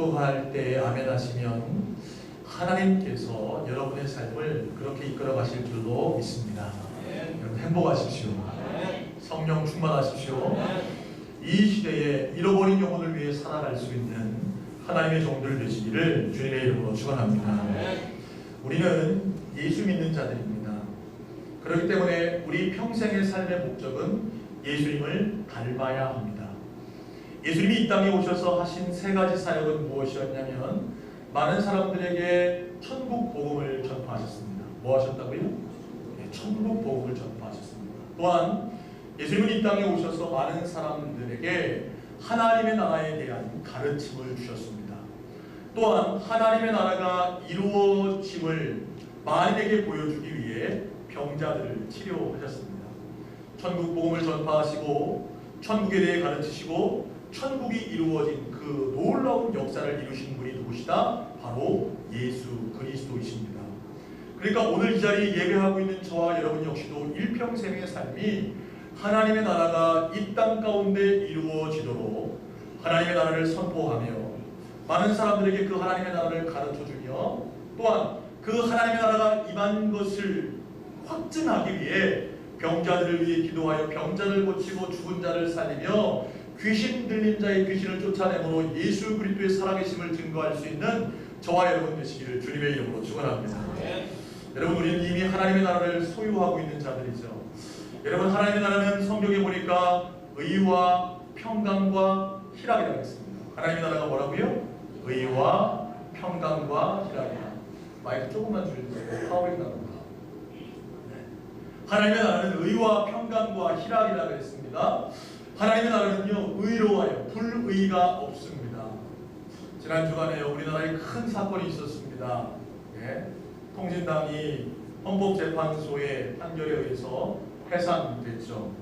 축복할 때 아멘 하시면 하나님께서 여러분의 삶을 그렇게 이끌어 가실 줄로 믿습니다. 여러분 행복하십시오. 성령 충만하십시오. 이 시대에 잃어버린 영혼을 위해 살아갈 수 있는 하나님의 종들 되시기를 주님의 이름으로 축원합니다. 우리는 예수 믿는 자들입니다. 그렇기 때문에 우리 평생의 삶의 목적은 예수님을 닮아야 합니다. 예수님이 이 땅에 오셔서 하신 세 가지 사역은 무엇이었냐면 많은 사람들에게 천국 복음을 전파하셨습니다. 뭐 하셨다고요? 네, 천국 복음을 전파하셨습니다. 또한 예수님은 이 땅에 오셔서 많은 사람들에게 하나님의 나라에 대한 가르침을 주셨습니다. 또한 하나님의 나라가 이루어짐을 만인에게 보여주기 위해 병자들을 치료하셨습니다. 천국 복음을 전파하시고 천국에 대해 가르치시고 천국이 이루어진 그 놀라운 역사를 이루신 분이 누구시다? 바로 예수 그리스도이십니다. 그러니까 오늘 이 자리에 예배하고 있는 저와 여러분 역시도 일평생의 삶이 하나님의 나라가 이 땅 가운데 이루어지도록 하나님의 나라를 선포하며 많은 사람들에게 그 하나님의 나라를 가르쳐 주며 또한 그 하나님의 나라가 임한 것을 확증하기 위해 병자들을 위해 기도하여 병자를 고치고 죽은 자를 살리며 귀신 들린 자의 귀신을 쫓아내므로 예수 그리스도의 살아계심을 증거할 수 있는 저와 여러분 되시기를 주님의 이름으로 축원합니다. 여러분 우리는 이미 하나님의 나라를 소유하고 있는 자들이죠. 여러분 하나님의 나라는 성경에 보니까 의와 평강과 희락이라고 했습니다. 하나님의 나라가 뭐라고요? 의와 평강과 희락이다. 마이크 조금만 줄여주세요. 파워링 나옵니다. 네. 하나님의 나라는 의와 평강과 희락이라고 했습니다. 하나님의 나라는요 의로워요. 불의가 없습니다. 지난 주간에 우리나라에 큰 사건이 있었습니다. 예. 통진당이 헌법재판소의 판결에 의해서 해산됐죠.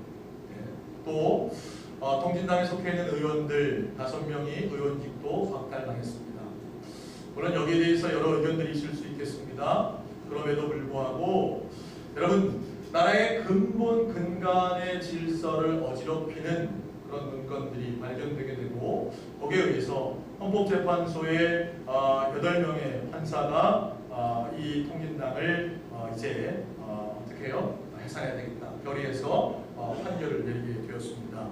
예. 또 어, 통진당에 속해 있는 의원들 다섯 명이 의원직도 박탈당했습니다. 물론 여기에 대해서 여러 의견들이 있을 수 있겠습니다. 그럼에도 불구하고 여러분 나라의 근본 근간의 질서를 어지럽히는 그런 문건들이 발견되게 되고 거기에 의해서 헌법재판소의 어, 8명의 판사가 어, 이 통진당을 어, 이제 어, 어떻게 해요? 해산해야 되겠다. 결의해서 어, 판결을 내리게 되었습니다.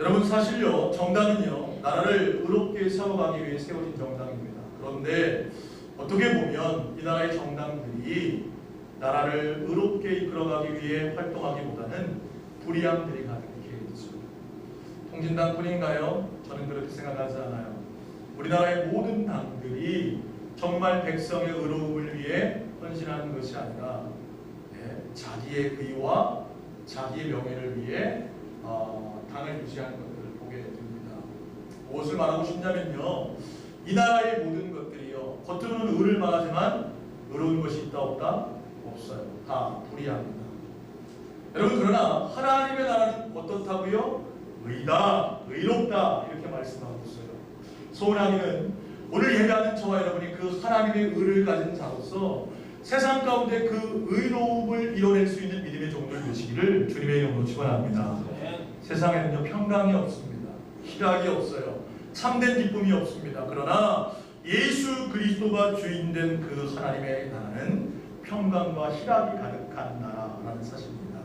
여러분 사실요 정당은요 나라를 의롭게 세워가기 위해 세워진 정당입니다. 그런데 어떻게 보면 이 나라의 정당들이 나라를 의롭게 이끌어가기 위해 활동하기보다는 불의함들이 가득해 있죠. 통진당 뿐인가요? 저는 그렇게 생각하지 않아요. 우리나라의 모든 당들이 정말 백성의 의로움을 위해 헌신하는 것이 아니라 예, 자기의 의와 자기의 명예를 위해 어, 당을 유지하는 것들을 보게 됩니다. 무엇을 말하고 싶냐면요. 이 나라의 모든 것들이요. 겉으로는 의를 말하지만 의로운 것이 있다 없다? 없어요. 다 불의합니다. 여러분 그러나 하나님의 나라는 어떻다고요? 의다, 의롭다 이렇게 말씀하고 있어요. 소원하기는 오늘 예배하는 저와 여러분이 그 하나님의 의를 가진 자로서 세상 가운데 그 의로움을 이뤄낼 수 있는 믿음의 종들 되시기를 주님의 이름으로 축원합니다. 세상에는요 평강이 없습니다. 희락이 없어요. 참된 기쁨이 없습니다. 그러나 예수 그리스도가 주인된 그 하나님의 나라는 평강과 희락이 가득한 나라라는 사실입니다.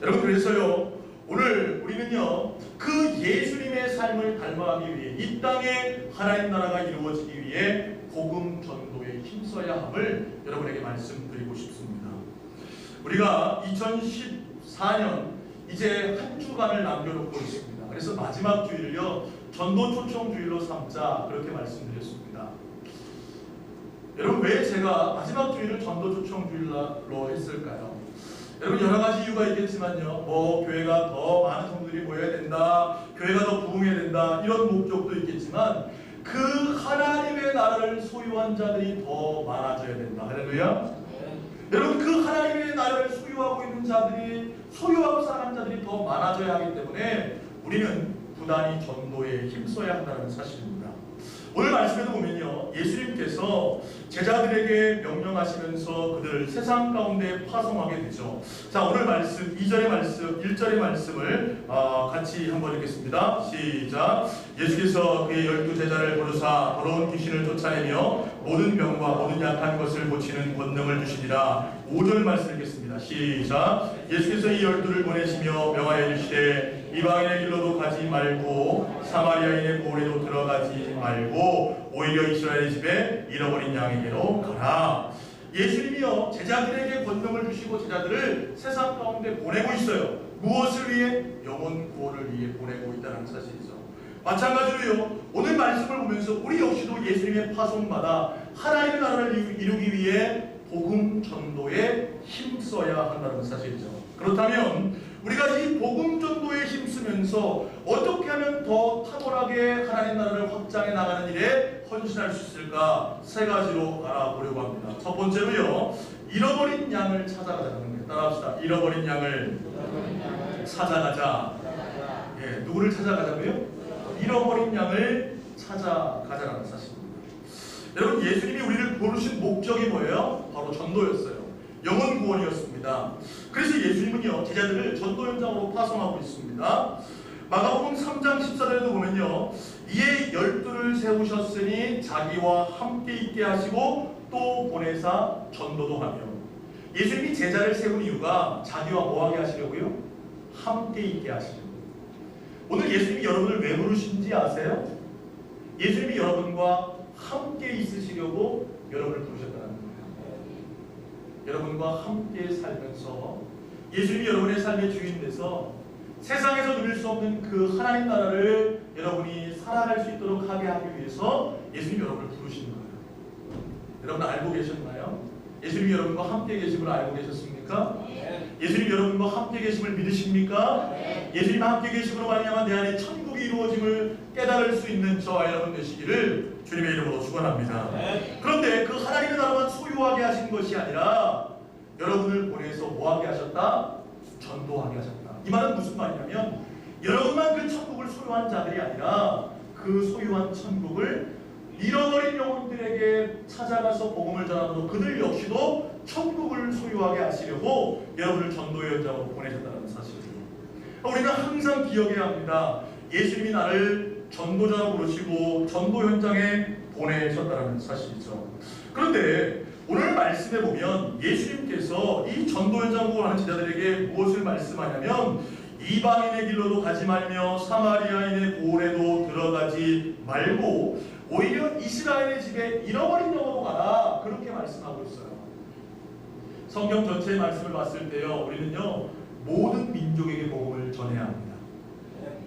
여러분 그래서요 오늘 우리는요 그 예수님의 삶을 닮아가기 위해 이 땅에 하나님 나라가 이루어지기 위해 복음 전도에 힘써야 함을 여러분에게 말씀드리고 싶습니다. 우리가 2014년 이제 한 주간을 남겨놓고 있습니다. 그래서 마지막 주일을요 전도 초청 주일로 삼자 그렇게 말씀드렸습니다. 여러분 왜 제가 마지막 주일을 전도 초청 주일로 했을까요? 여러분 여러 가지 이유가 있겠지만요. 뭐 교회가 더 많은 성도들이 모여야 된다. 교회가 더 부흥해야 된다. 이런 목적도 있겠지만 그 하나님의 나라를 소유한 자들이 더 많아져야 된다. 할렐루야. 여러분 그 하나님의 나라를 소유하고 있는 자들이 소유하고 살아가는 자들이 더 많아져야 하기 때문에 우리는 부단히 전도에 힘써야 한다는 사실입니다. 오늘 말씀에도 보면요. 예수님께서 제자들에게 명령하시면서 그들을 세상 가운데 파송하게 되죠. 자, 오늘 말씀 2절의 말씀, 1절의 말씀을 어, 같이 한번 읽겠습니다. 시작. 예수께서 그의 열두 제자를 부르사 더러운 귀신을 쫓아내며 모든 병과 모든 약한 것을 고치는 권능을 주시니라. 5절 말씀 읽겠습니다. 시작. 예수께서 이 열두를 보내시며 명하여 이르시되 이방인의 길로도 가지 말고 사마리아인의 고을에도 들어가지 말고 오히려 이스라엘 집에 잃어버린 양에게로 가라. 예수님이요 제자들에게 권능을 주시고 제자들을 세상 가운데 보내고 있어요. 무엇을 위해? 영혼 구원을 위해 보내고 있다는 사실이죠. 마찬가지로요 오늘 말씀을 보면서 우리 역시도 예수님의 파송마다 하나님의 나라를 이루기 위해 복음 전도에 힘써야 한다는 사실이죠. 그렇다면 우리가 이 복음 전도에 힘쓰면서 어떻게 하면 더 탁월하게 하나님 나라를 확장해 나가는 일에 헌신할 수 있을까 세 가지로 알아보려고 합니다. 첫 번째로요 잃어버린 양을 찾아가자는 거예요. 따라합시다. 잃어버린 양을 찾아가자. 예, 누구를 찾아가자고요? 잃어버린 양을 찾아가자라는 사실입니다. 여러분 예수님이 우리를 부르신 목적이 뭐예요? 바로 전도였어요. 영혼 구원이었습니다. 그래서 예수님은요 제자들을 전도 현장으로 파송하고 있습니다. 마가복음 3장 14절에도 보면요 이에 열두를 세우셨으니 자기와 함께 있게 하시고 또 보내사 전도도 하며 예수님이 제자를 세운 이유가 자기와 뭐하게 하시려고요? 함께 있게 하시려고 오늘 예수님이 여러분을 왜 부르신지 아세요? 예수님이 여러분과 함께 있으시려고 여러분을 부르셨다는 거예요. 여러분과 함께 살면서 예수님이 여러분의 삶의 주인 돼서 세상에서 누릴 수 없는 그 하나님 나라를 여러분이 살아갈 수 있도록 하게 하기 위해서 예수님이 여러분을 부르신 거예요. 여러분 알고 계셨나요? 예수님이 여러분과 함께 계심을 알고 계셨습니까? 예수님 여러분과 함께 계심을 믿으십니까? 예수님 함께 계심으로 말미암아 내 안에 천국이 이루어짐을 깨달을 수 있는 저와 여러분 되시기를 주님의 이름으로 축원합니다. 그런데 그 하나님의 나라만 소유하게 하신 것이 아니라 여러분을 보내서 뭐하게 하셨다? 전도하게 하셨다. 이 말은 무슨 말이냐면 여러분만 그 천국을 소유한 자들이 아니라 그 소유한 천국을 잃어버린 영혼들에게 찾아가서 복음을 전하므로 그들 역시도 천국을 소유하게 하시려고 여러분을 전도의 현장으로 보내셨다는 사실이에요. 우리는 항상 기억해야 합니다. 예수님이 나를 전도자로 부르시고 전도 현장에 보내셨다는 사실이죠. 그런데 오늘 말씀에 보면 예수님께서 이 전도 현장으로 하는 제자들에게 무엇을 말씀하냐면 이방인의 길로도 가지 말며 사마리아인의 고을에도 들어가지 말고 오히려 이스라엘의 집에 잃어버린 영으로 가라 그렇게 말씀하고 있어요. 성경 전체의 말씀을 봤을 때요 우리는요 모든 민족에게 복음을 전해야 합니다.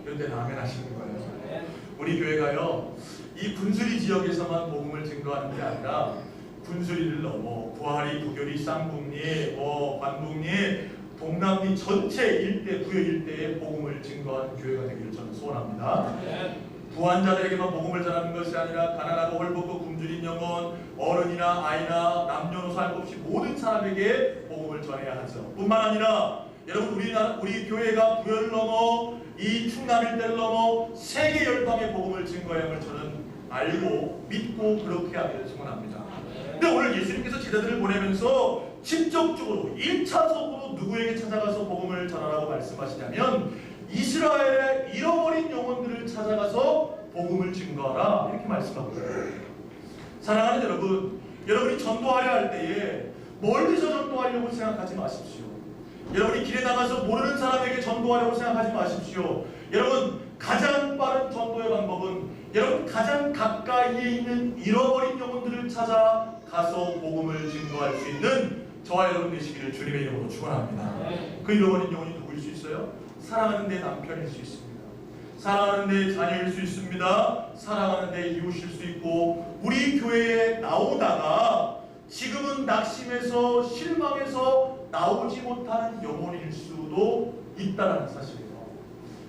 그런데 아멘 하시는 거예요. 우리 교회가요 이 군수리 지역에서만 복음을 증거하는 게 아니라 군수리를 넘어 부하리, 부교리, 쌍북리, 뭐 관북리, 동남리 전체 일대 부여 일대에 복음을 증거하는 교회가 되기를 저는 소원합니다. 부한자들에게만 복음을 전하는 것이 아니라 가난하고 헐벗고 굶주린 영혼, 어른이나 아이나 남녀노소 할 것 없이 모든 사람에게 복음을 전해야 하죠. 뿐만 아니라 여러분 우리나라 우리 교회가 부여를 넘어 이 충남 일대를 넘어 세계 열방의 복음을 증거해야 함을 저는 알고 믿고 그렇게 하기를 소원합니다. 근데 오늘 예수님께서 제자들을 보내면서 직접적으로 1차적으로 누구에게 찾아가서 복음을 전하라고 말씀하시냐면 이스라엘의 잃어버린 영혼들을 찾아가서 복음을 증거하라 이렇게 말씀하고. 사랑하는 여러분, 여러분이 전도하려 할 때에 멀리서 전도하려고 생각하지 마십시오. 여러분이 길에 나가서 모르는 사람에게 전도하려고 생각하지 마십시오. 여러분 가장 빠른 전도의 방법은 여러분 가장 가까이에 있는 잃어버린 영혼들을 찾아 가서 복음을 증거할 수 있는 저와 여러분 되시기를 주님의 이름으로 축원합니다. 그 잃어버린 영혼이 누구일 수 있어요? 사랑하는 내 남편일 수 있습니다. 사랑하는 내 자녀일 수 있습니다. 사랑하는 내 이웃일 수 있고 우리 교회에 나오다가 지금은 낙심해서 실망해서 나오지 못하는 영혼일 수도 있다는 사실이에요.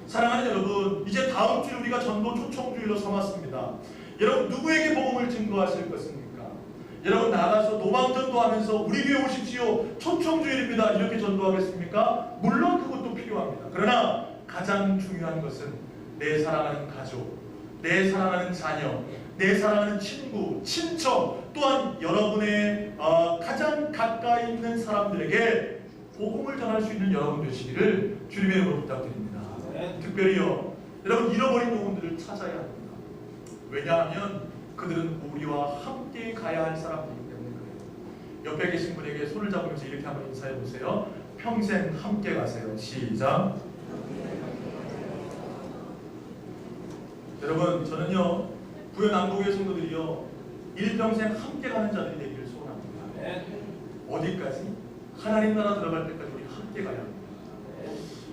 사랑하는 여러분, 이제 다음 주 우리가 전도 초청주일로 삼았습니다. 여러분 누구에게 복음을 증거하실 것입니까? 여러분 나가서 노방전도 하면서 우리 교회 오십시오. 초청주일입니다. 이렇게 전도하겠습니까? 물론 그것도 필요합니다. 그러나 가장 중요한 것은 내 사랑하는 가족, 내 사랑하는 자녀, 내 사랑하는 친구, 친척, 또한 여러분의 어, 가장 가까이 있는 사람들에게 복음을 전할 수 있는 여러분 되시기를 주님의 이름으로 부탁드립니다. 특별히요, 여러분 잃어버린 영혼들을 찾아야 합니다. 왜냐하면 그들은 우리와 함께 가야 할 사람들이기 때문에 그래요. 옆에 계신 분에게 손을 잡으면서 이렇게 한번 인사해 보세요. 평생 함께 가세요. 시작. 여러분 저는요 부여 남북의 성도들이요 일평생 함께 가는 자들이 되기를 소원합니다. 어디까지? 하나님 나라 들어갈 때까지 우리 함께 가야 합니다.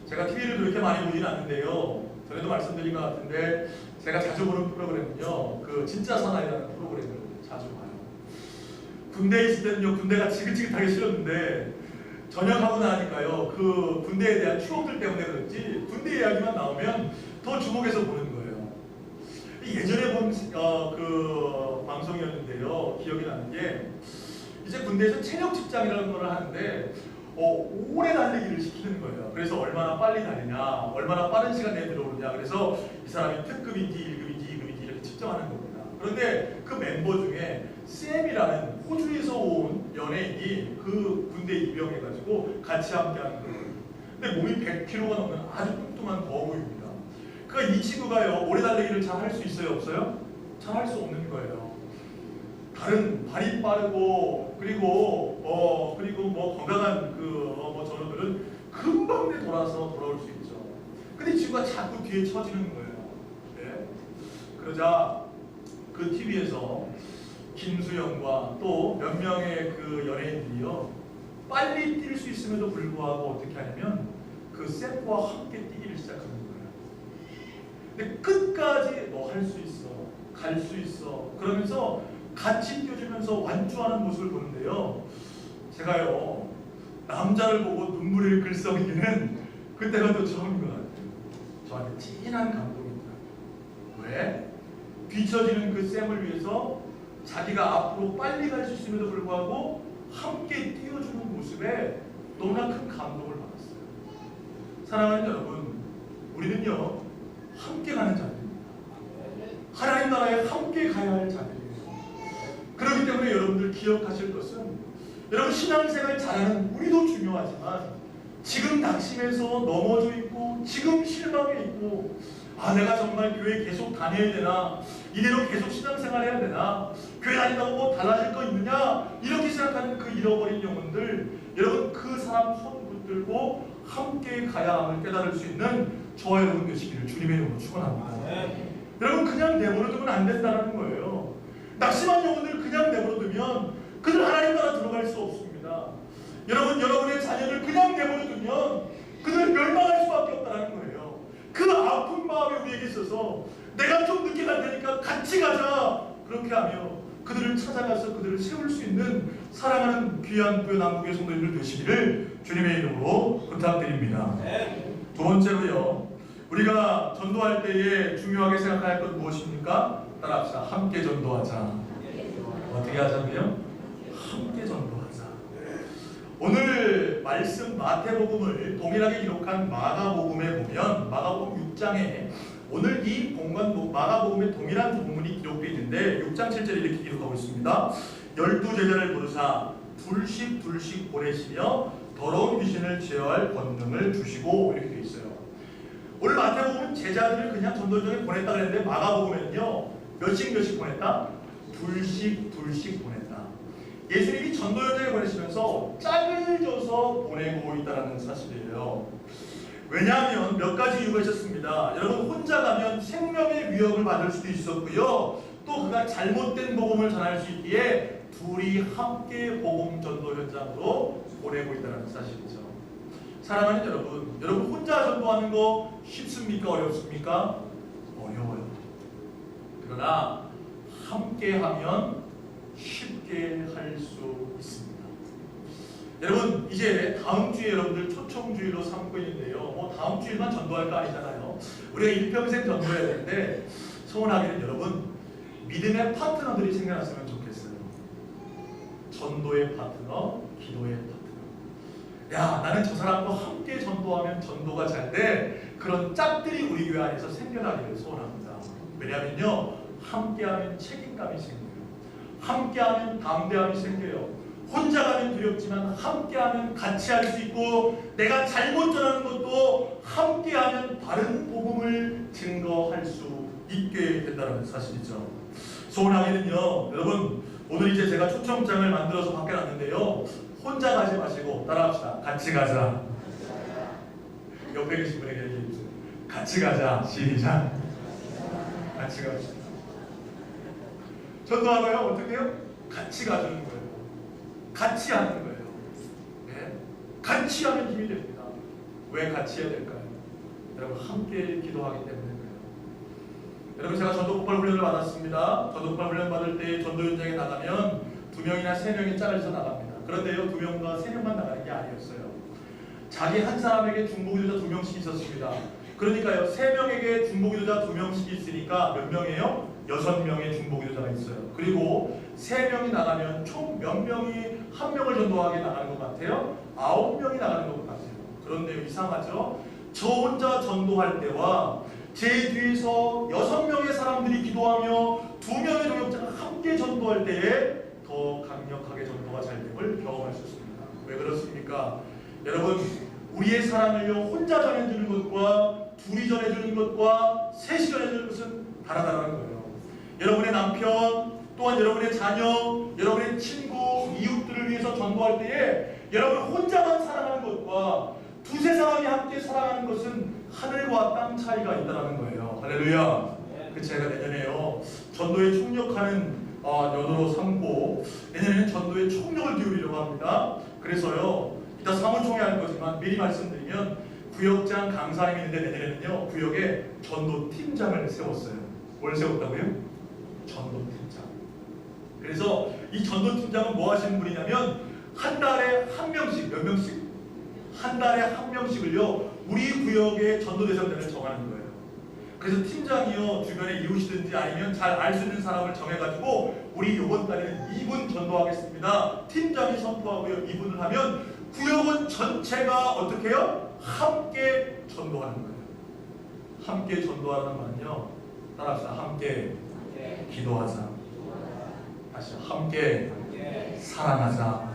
제가 TV를 그렇게 많이 보진 않는데요. 전에도 말씀드린 것 같은데 제가 자주 보는 프로그램은요. 그 진짜 사나이라는 프로그램을 자주 봐요. 군대에 있을 때는요. 군대가 지긋지긋하게 싫었는데 전역하고 나니까요. 그 군대에 대한 추억들 때문에 그런지 군대 이야기만 나오면 더 주목해서 보는 거예요. 예전에 본 어, 그 방송이었는데요. 기억이 나는 게 이제 군대에서 체력 직장이라는 걸 하는데 어, 오래 달리기를 시키는 거예요. 그래서 얼마나 빨리 달리냐, 얼마나 빠른 시간 내에 들어오느냐. 그래서 이 사람이 특급인지 1급인지 2급인지 이렇게 측정하는 겁니다. 그런데 그 멤버 중에 샘이라는 호주에서 온 연예인이 그 군대 입영해가지고 같이 함께하는 거예요. 근데 몸이 100kg가 넘는 아주 뚱뚱한 거구입니다. 그러니까 이 친구가요 오래 달리기를 잘 할 수 있어요, 없어요? 잘 할 수 없는 거예요. 다른 발이 빠르고 그리고 어 그리고 뭐 건강한 그뭐 전우들은 금방 내 돌아서 돌아올 수 있죠. 근데 이 친구가 자꾸 뒤에 처지는 거예요. 네? 그러자 그 TV에서 김수영과 또 몇 명의 그 연예인들이요 빨리 뛸 수 있음에도 불구하고 어떻게 하냐면 그 셋과 함께 뛰기를 시작하는 거예요. 근데 끝까지 너 할 수 있어, 갈 수 있어. 그러면서 같이 뛰어주면서 완주하는 모습을 보는데요. 제가요 남자를 보고 눈물을 글썽이기는 그때가 또 처음인 것 같아요. 저한테 진한 감동입니다. 왜? 뒤처지는 그 쌤을 위해서 자기가 앞으로 빨리 갈 수 있음에도 불구하고 함께 뛰어주는 모습에 너무나 큰 감동을 받았어요. 사랑하는 여러분, 우리는요 함께 가는 자들입니다. 하나님 나라에 함께 가야 할 자들이에요. 그렇기 때문에 여러분들 기억하실 것은 여러분 신앙생활 잘하는 우리도 중요하지만 지금 낙심해서 넘어져 있고 지금 실망해 있고 아 내가 정말 교회 계속 다녀야 되나 이대로 계속 신앙생활 해야 되나 교회 다닌다고 뭐 달라질 거 있느냐 이렇게 생각하는 그 잃어버린 영혼들 여러분 그 사람 손 붙들고 함께 가야 함을 깨달을 수 있는 저와 여러분 되시기를 주님의 이름으로 축원합니다. 여러분 그냥 내버려 두면 안 된다는 거예요. 낙심한 영혼을 그냥 내버려 두면 그들 하나님 나라 들어갈 수 없습니다. 여러분 여러분의 자녀를 그냥 내버려 두면 그들 멸망할 수밖에 없다는 거예요. 그 아픈 마음이 우리에게 있어서 내가 좀 늦게 갈 테니까 같이 가자 그렇게 하며 그들을 찾아가서 그들을 세울 수 있는 사랑하는 귀한 부여 남북의 성도님들 되시기를 주님의 이름으로 부탁드립니다. 두 번째로요. 우리가 전도할 때에 중요하게 생각해야 할것 무엇입니까? 따라합시다. 함께 전도하자. 어떻게 하자고요? 오늘 말씀 마태복음을 동일하게 기록한 마가복음에 보면 마가복음 6장에 오늘 이 본관 마가복음의 동일한 본문이 기록되어 있는데 6장 7절에 이렇게 기록하고 있습니다. 열두 제자를 부르사 둘씩 둘씩 보내시며 더러운 귀신을 제어할 권능을 주시고 이렇게 되어 있어요. 오늘 마태복음은 제자들을 그냥 전도전에 보냈다 그랬는데 마가복음에는요 몇씩 몇씩 보냈다? 둘씩 둘씩 보냈다. 예수님이 전도 여정에 보내시면서 짝을 져서 보내고 있다는 사실이에요. 왜냐하면 몇 가지 이유가 있었습니다. 여러분 혼자 가면 생명의 위협을 받을 수도 있었고요. 또 그가 잘못된 복음을 전할 수 있기에 둘이 함께 복음 전도 현장으로 보내고 있다는 사실이죠. 사랑하는 여러분, 여러분 혼자 전도하는 거 쉽습니까? 어렵습니까? 어려워요. 그러나 함께 하면 쉽게 할 수 있습니다. 여러분 이제 다음 주에 여러분들 초청주의로 삼고 있는데요. 뭐 다음 주일만 전도할 거 아니잖아요. 우리가 일평생 전도해야 되는데 소원하기는 여러분 믿음의 파트너들이 생겨났으면 좋겠어요. 전도의 파트너, 기도의 파트너. 야 나는 저 사람과 함께 전도하면 전도가 잘 돼. 그런 짝들이 우리 교회 안에서 생겨나기를 소원합니다. 왜냐하면요, 함께하면 책임감이 생겨요. 함께하면 담대함이 생겨요. 혼자 가면 두렵지만 함께하면 같이 할 수 있고 내가 잘못 전하는 것도 함께하면 바른 복음을 증거할 수 있게 된다는 사실이죠. 소원하기는요, 여러분 오늘 이제 제가 초청장을 만들어서 밖에 놨는데요, 혼자 가지 마시고 따라합시다. 같이 가자. 옆에 계신 분에게. 같이 가자. 시작. 같이 갑시다. 전도하나요? 어떻게 해요? 같이 가주는 거예요. 같이 하는 거예요. 네? 같이 하면 힘이 됩니다. 왜 같이 해야 될까요? 여러분 함께 기도하기 때문에 그래요. 여러분 제가 전도 폭발 훈련을 받았습니다. 전도 폭발 훈련 받을 때 전도 현장에 나가면 두 명이나 세 명이 짜여서 나갑니다. 그런데요 두 명과 세 명만 나가는 게 아니었어요. 자기 한 사람에게 중보 기도자 두 명씩 있었습니다. 그러니까요 세 명에게 중보 기도자 두 명씩 있으니까 몇 명이에요? 여섯 명의 중보 기도자가 있어요. 그리고 세 명이 나가면 총 몇 명이 한 명을 전도하게 나가는 것 같아요? 아홉 명이 나가는 것 같아요. 그런데 이상하죠? 저 혼자 전도할 때와 제 뒤에서 여섯 명의 사람들이 기도하며 두 명의 동역자가 함께 전도할 때에 더 강력하게 전도가 잘 됨을 경험할 수 있습니다. 왜 그렇습니까? 여러분 우리의 사랑을요 혼자 전해주는 것과 둘이 전해주는 것과 셋이 전해주는 것은 다르다는 거예요. 여러분의 남편 또한 여러분의 자녀, 여러분의 친구, 이웃들을 위해서 전도할 때에 여러분 혼자만 사랑하는 것과 두세 사람이 함께 사랑하는 것은 하늘과 땅 차이가 있다는 거예요. 할렐루야. 그 제가 내년에요 전도에 총력하는 어, 연으로 삼고 내년에는 전도에 총력을 기울이려고 합니다. 그래서요 이따 사무총회 할 거지만 미리 말씀드리면 구역장 강사님이 있는데 내년에는요 구역에 전도 팀장을 세웠어요. 뭘 세웠다고요? 전도 팀장. 그래서 이 전도 팀장은 뭐 하시는 분이냐면 한 달에 한 명씩 몇 명씩 한 달에 한 명씩을요 우리 구역의 전도 대상자를 정하는 거예요. 그래서 팀장이요 주변에 이웃이든지 아니면 잘 알 수 있는 사람을 정해가지고 우리 이번 달에는 이분 전도하겠습니다. 팀장이 선포하고요 이분을 하면 구역원 전체가 어떻게 해요? 함께 전도하는 거예요. 함께 전도하는 말은요 따라합시다. 함께 기도하자. 다시 함께 사랑하자.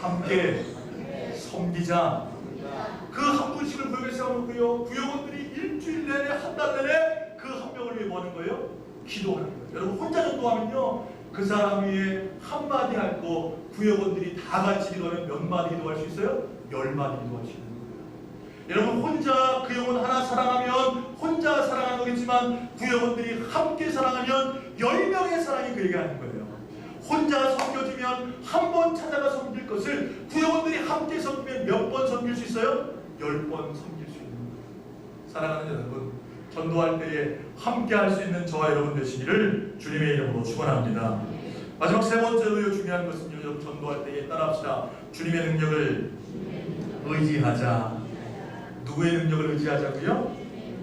함께 섬기자. 그 한 분씩을 구역에 세워놓고요. 구역원들이 일주일 내내 한 달 내내 그 한 명을 위해 뭐 하는 거예요? 기도하는 거예요. 여러분 혼자 전도하면요. 그 사람 위에 한 마디 할 거 구역원들이 다 같이 기도하면 몇 마디 기도할 수 있어요? 열 마디 기도할 수 거예요. 여러분 혼자 그 영혼 하나 사랑하면 혼자 사랑하는 거겠지만 구역원들이 함께 사랑하면 열 명의 사랑이 그에게 하는 거예요. 혼자 섬겨주면 한 번 찾아가 섬길 것을 구역원들이 함께 섬기면 몇 번 섬길 수 있어요? 열 번 섬길 수 있는 거예요. 사랑하는 여러분, 전도할 때에 함께 할 수 있는 저와 여러분 되시기를 주님의 이름으로 축원합니다. 마지막 세 번째로 중요한 것은 여러분 전도할 때에 따라합시다. 주님의 능력을 의지하자. 누구의 능력을 의지하자고요?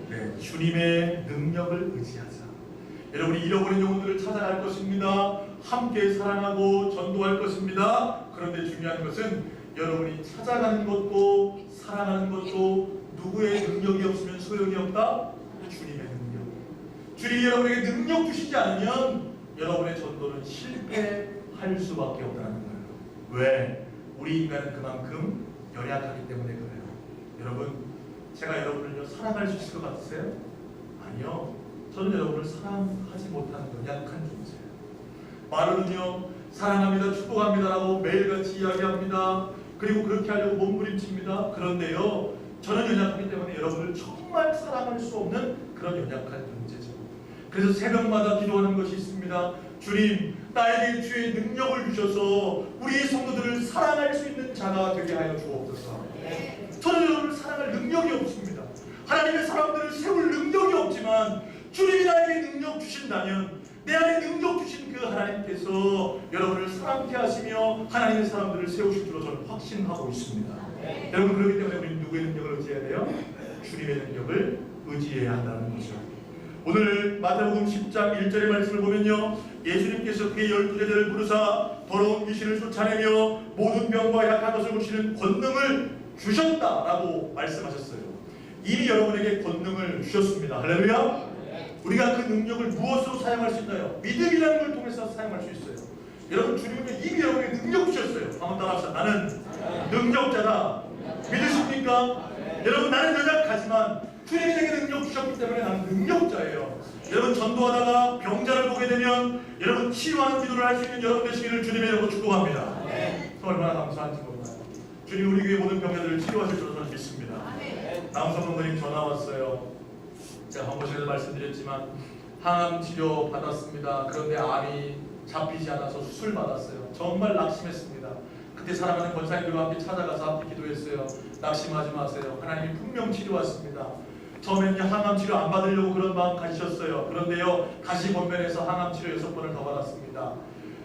네, 주님의 능력을 의지하자. 여러분이 잃어버린 영혼들을 찾아갈 것입니다. 함께 사랑하고 전도할 것입니다. 그런데 중요한 것은 여러분이 찾아가는 것도 사랑하는 것도 누구의 능력이 없으면 소용이 없다? 주님의 능력. 주님이 여러분에게 능력 주시지 않으면 여러분의 전도는 실패할 수밖에 없다는 거예요. 왜? 우리 인간은 그만큼 연약하기 때문에 그래요. 여러분, 제가 여러분을요 사랑할 수 있을 것 같으세요? 아니요. 저는 여러분을 사랑하지 못하는 연약한 존재예요. 말로는요 사랑합니다, 축복합니다라고 매일같이 이야기합니다. 그리고 그렇게 하려고 몸부림칩니다. 그런데요 저는 연약하기 때문에 여러분을 정말 사랑할 수 없는 그런 연약한 존재죠. 그래서 새벽마다 기도하는 것이 있습니다. 주님, 나에게 주의 능력을 주셔서 우리의 성도들을 사랑할 수 있는 자가 되게 하여 주옵소서. 저는 여러분을 사랑할 능력이 없습니다. 하나님의 사람들을 세울 능력이 없지만 주님이 나에게 능력 주신다면 내 안에 능력 주신 그 하나님께서 여러분을 사랑케 하시며 하나님의 사람들을 세우실 줄로 저는 확신하고 있습니다. 여러분 그렇기 때문에 우리는 누구의 능력을 의지해야 돼요? 주님의 능력을 의지해야 한다는 거죠. 오늘 마태복음 10장 1절의 말씀을 보면요. 예수님께서 그의 열두 제자를 부르사 더러운 귀신을 쫓아내며 모든 병과 약한 것을 고치는 권능을 주셨다라고 말씀하셨어요. 이미 여러분에게 권능을 주셨습니다. 할렐루야. 우리가 그 능력을 무엇으로 사용할 수 있나요? 믿음이라는 걸 통해서 사용할 수 있어요. 여러분 주님은 이미 여러분에게 능력 주셨어요. 한번 따라합시다. 나는 능력자다. 믿으십니까? 여러분 나는 연약하지만 주님이 내게 능력 주셨기 때문에 나는 능력자예요. 여러분 전도하다가 병자를 보게 되면 여러분 치유하는 기도를 할 수 있는 여러분 되시기를 주님의 이름으로 축복합니다. 얼마나 감사한지. 주님 우리 교회 모든 병자들을 치유하실 줄로 저는 믿습니다. 남성 선생님 전화 왔어요. 제가 한 번씩에도 말씀드렸지만 항암 치료 받았습니다. 그런데 암이 잡히지 않아서 수술 받았어요. 정말 낙심했습니다. 그때 사랑하는 권사님들과 함께 찾아가서 함께 기도했어요. 낙심하지 마세요. 하나님이 분명 치료 왔습니다. 처음에는 항암 치료 안 받으려고 그런 마음 가지셨어요. 그런데요 다시 권면해서 항암 치료 여섯 번을 더 받았습니다.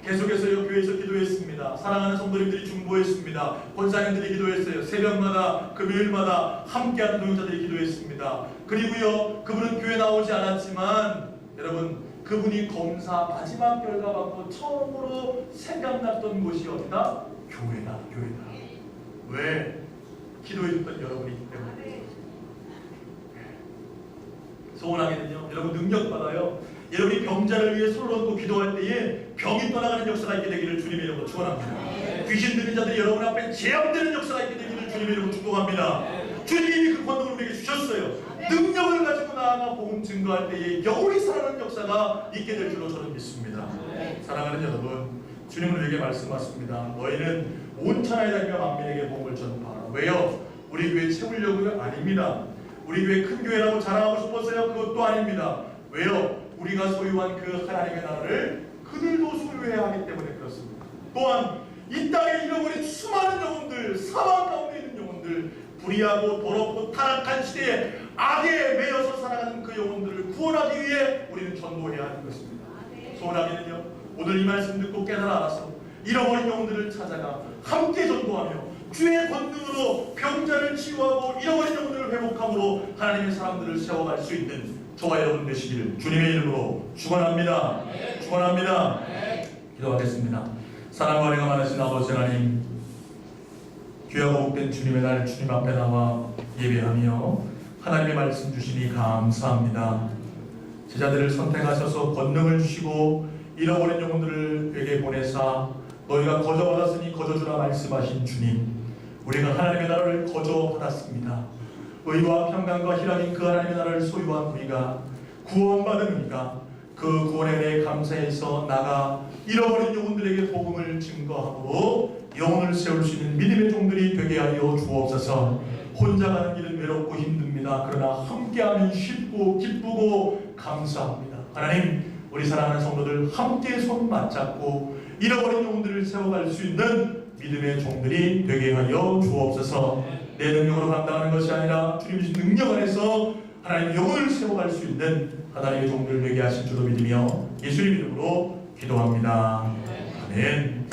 계속해서요 교회에서 기도했습니다. 사랑하는 성도님들이 중보했습니다. 권사님들이 기도했어요. 새벽마다 금요일마다 함께하는 동역자들이 기도했습니다. 그리고요 그분은 교회 나오지 않았지만 여러분 그분이 검사 마지막 결과 받고 처음으로 생각났던 곳이 어디다? 교회다 교회다. 왜? 기도해줬던 여러분이기 때문에. 소원하게는요 여러분 능력 받아요. 여러분이 병자를 위해 손을 얹고 기도할 때에 병이 떠나가는 역사가 있게 되기를 주님의 이름으로 축원합니다. 귀신 들린 자들이 여러분 앞에 제압되는 역사가 있게 되기를 주님의 이름으로 축복합니다. 주님이 그 권능을 우리에게 주셨어요. 능력을 가지고 나아가 복음 증거할 때에 영원히 살아가는 역사가 있게 될 줄로 저는 믿습니다. 사랑하는 여러분, 주님은 우리에게 말씀하십니다. 너희는 온 천하에 다니며 만민에게 복음을 전파하라. 왜요? 우리 교회 채우려고요? 아닙니다. 우리 교회 큰 교회라고 자랑하고 싶었어요? 그것도 아닙니다. 왜요? 우리가 소유한 그 하나님의 나라를 그들도 소유해야 하기 때문에 그렇습니다. 또한 이 땅에 잃어버린 수많은 영혼들, 사망 가운데 있는 영혼들, 불의하고 더럽고 타락한 시대에 악에 매여서 살아가는 그 영혼들을 구원하기 위해 우리는 전도해야 하는 것입니다. 소원하기는요, 오늘 이 말씀 듣고 깨달아 알아서 잃어버린 영혼들을 찾아가 함께 전도하며 주의 권능으로 병자를 치유하고 잃어버린 영혼들을 회복함으로 하나님의 사람들을 세워갈 수 있는 저와 여러분 되시기를 주님의 이름으로 축원합니다. 축원합니다. 기도하겠습니다. 사랑과 은혜가 많으신 아버지 하나님 귀하고 복된 주님의 날 주님 앞에 나와 예배하며 하나님의 말씀 주시니 감사합니다. 제자들을 선택하셔서 권능을 주시고 잃어버린 영혼들을 에게 보내사 너희가 거저 받았으니 거저 주라 말씀하신 주님 우리가 하나님의 나라를 거저 받았습니다. 의와 평강과 희락인 그 하나님의 나라를 소유한 우리가 구원받은 우리가 그 구원에 대해 감사해서 나가 잃어버린 영혼들에게 복음을 증거함으로 영혼을 세울 수 있는 믿음의 종들이 되게 하여 주옵소서 혼자 가는 길은 외롭고 힘듭니다. 그러나 함께하면 쉽고 기쁘고 감사합니다. 하나님 우리 사랑하는 성도들 함께 손 맞잡고 잃어버린 영혼들을 세워갈 수 있는 믿음의 종들이 되게 하여 주옵소서 내 능력으로 감당하는 것이 아니라 주님 주신 능력 안에서 하나님 영혼을 세워갈 수 있는 하나님의 종들 되게 하실 줄로 믿으며 예수님 이름으로 기도합니다. 아멘.